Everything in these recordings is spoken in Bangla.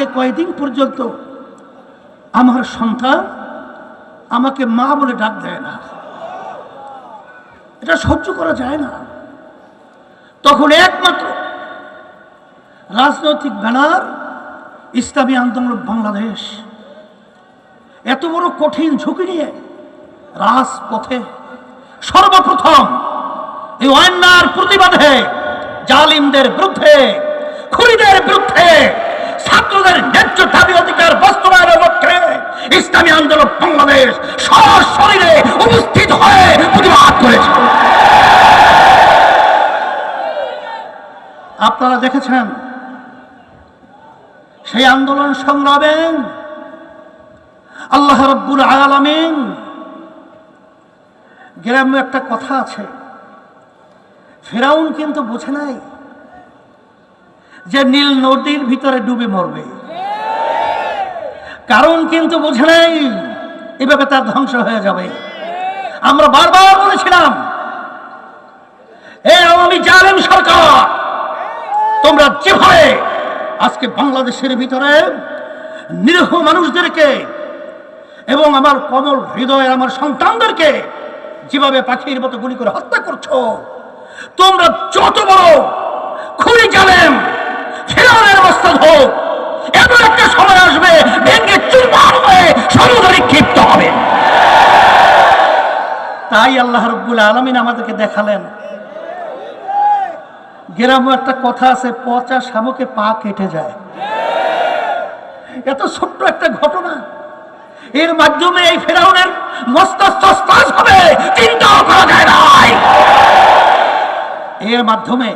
আজকে কয়দিন পর্যন্ত আমার সন্তান আমাকে মা বলে ডাক দেয় না। এটা সহ্য করা যায় না। তখন একমাত্র রাজনৈতিক ব্যানার ইসলামী আন্দোলন বাংলাদেশ। এত বড় কঠিন ঝুঁকি নিয়ে রাজপথে সর্বপ্রথম এই অন্যার প্রতিবাদে জালিমদের বিরুদ্ধে, খুনিদের বিরুদ্ধে ছাত্রদের ন্যায্য দাবি অধিকার বাস্তবায়নের লক্ষ্যে ইসলামী আন্দোলন বাংলাদেশ সশরীরে উপস্থিত হয়ে প্রতিবাদ করেছে। আপনারা দেখেছেন, সেই আন্দোলন সংগ্রামে আল্লাহ রব্বুল আলামিন গ্রামে একটা কথা আছে, ফেরাউন কিন্তু বুঝে নাই যে নীল নদীর ভিতরে ডুবে মরবে। কারণ কিন্তু বোঝে নাই এভাবে তার ধ্বংস হয়ে যাবে। আমরা বারবার বলেছিলাম এ আওয়ামী জালেম সরকার, তোমরা যেভাবে আজকে বাংলাদেশের ভিতরে নিরীহ মানুষদেরকে এবং আমার কমল হৃদয়ের আমার সন্তানদেরকে যেভাবে পাখির মতো গুলি করে হত্যা করছ, তোমরা যত বড় খুবই জানেন ফেরানের অবস্থা হোক এমন একটা সময় আসবে ভেঙে চুরমার হয়ে সমুদ্রে ক্ষিপ্ত হবে। তাই আল্লাহ রব্বুল আলমিন আমাদেরকে দেখালেন। গ্রামে একটা কথা আছে, পচা শামুকে পা কেটে যায়। এত ছোট্ট একটা ঘটনা। এর মাধ্যমে এই ফেরাউনের মস্তিষ্ক হবে চিন্তাও করা এর মাধ্যমে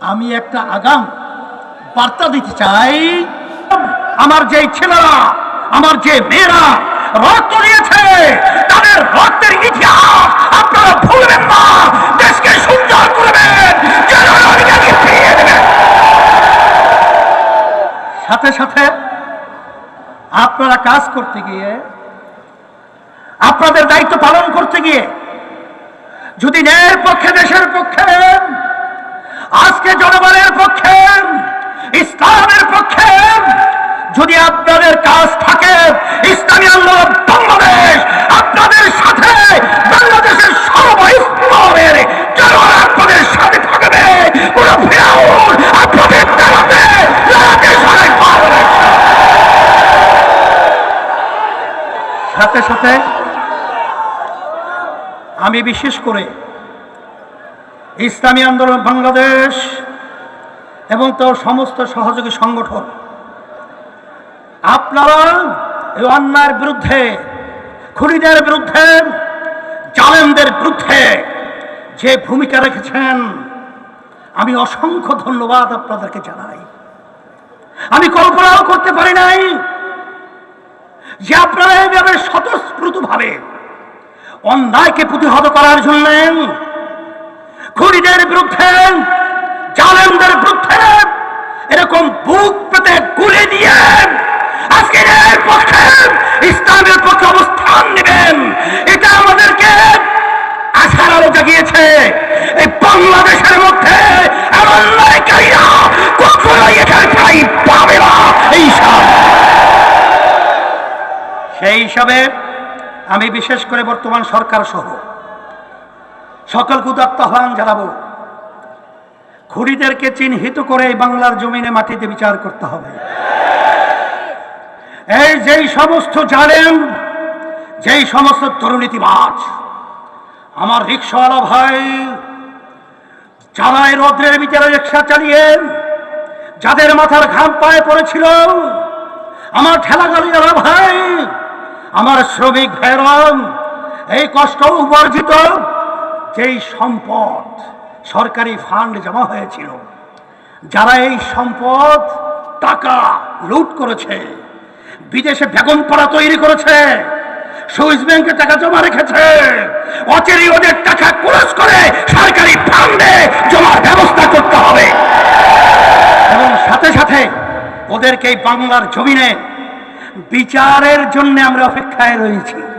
আমি একটা আগাম বার্তা দিতে চাই, আমার যে ছেলেরা, আমার যে মেয়েরা রক্ত দিয়েছে, তাদের রক্তের ইতিহাস আপনারা ভুলবেন না, দেশকে সুন্দর করবেন সাথে সাথে আপনারা কাজ করতে গিয়ে, আপনাদের দায়িত্ব পালন করতে গিয়ে, যদি ন্যায়ের পক্ষে, দেশের পক্ষে সাথে সাথে। আমি বিশেষ করে ইসলামী আন্দোলন বাংলাদেশ এবং তার সমস্ত সহযোগী সংগঠন। আপনারা এই অন্যায়ের বিরুদ্ধে, খুনিদের বিরুদ্ধে, জালেমদের বিরুদ্ধে যে ভূমিকা রেখেছেন, আমি অসংখ্য ধন্যবাদ আপনাদেরকে জানাই। আমি কল্পনাও করতে পারি নাই যে আপনারা অন্যায়কে প্রতিহত করার জন্য খুনিদের বিরুদ্ধে, জালেমদের বিরুদ্ধে এরকম বুক পেতে গুলি দিয়ে আজকের পক্ষে, ইসলামের পক্ষে অবস্থান নেবেন। এটা আমাদেরকে আশার আলো জাগিয়েছে। এই বাংলাদেশের মধ্যে এমন অন্যায়কারীরা কখনোই এখানে ঠাই পাবে না, ইনশাআল্লাহ। সেই হিসাবে আমি বিশেষ করে বর্তমান সরকার সহ সকল উদাত্ত আহ্বান জানাব। খুনিদেরকে চিহ্নিত করে বাংলার জমিনে মাটিতে বিচার করতে হবে। এই যেই সমস্ত জানেন যেই সমস্ত দুর্নীতিবাজ, আমার রিক্সাওয়ালা ভাই যারা এই রৌদ্রের ভিতরে রিক্সা চালিয়ে যাদের মাথার ঘাম পায়ে পড়েছিল, আমার ঠেলা গাড়িওয়ালা ভাই আমার শ্রমিক ভাইরাম, এই কষ্ট উপার্জিত যেই সম্পদ সরকারি ফান্ড জমা হয়েছিল, যারা এই সম্পদ টাকা লুট করেছে, বিদেশে বেগম পাড়া তৈরি করেছে, সুইস ব্যাংকে টাকা জমা রেখেছে অচেরি ওদের টাকা ক্রস করে সরকারি ফান্ডে জমার ব্যবস্থা করতে হবে। এবং সাথে সাথে ওদেরকে বাংলার জমিনে বিচারের জন্য আমরা অপেক্ষায় রয়েছি।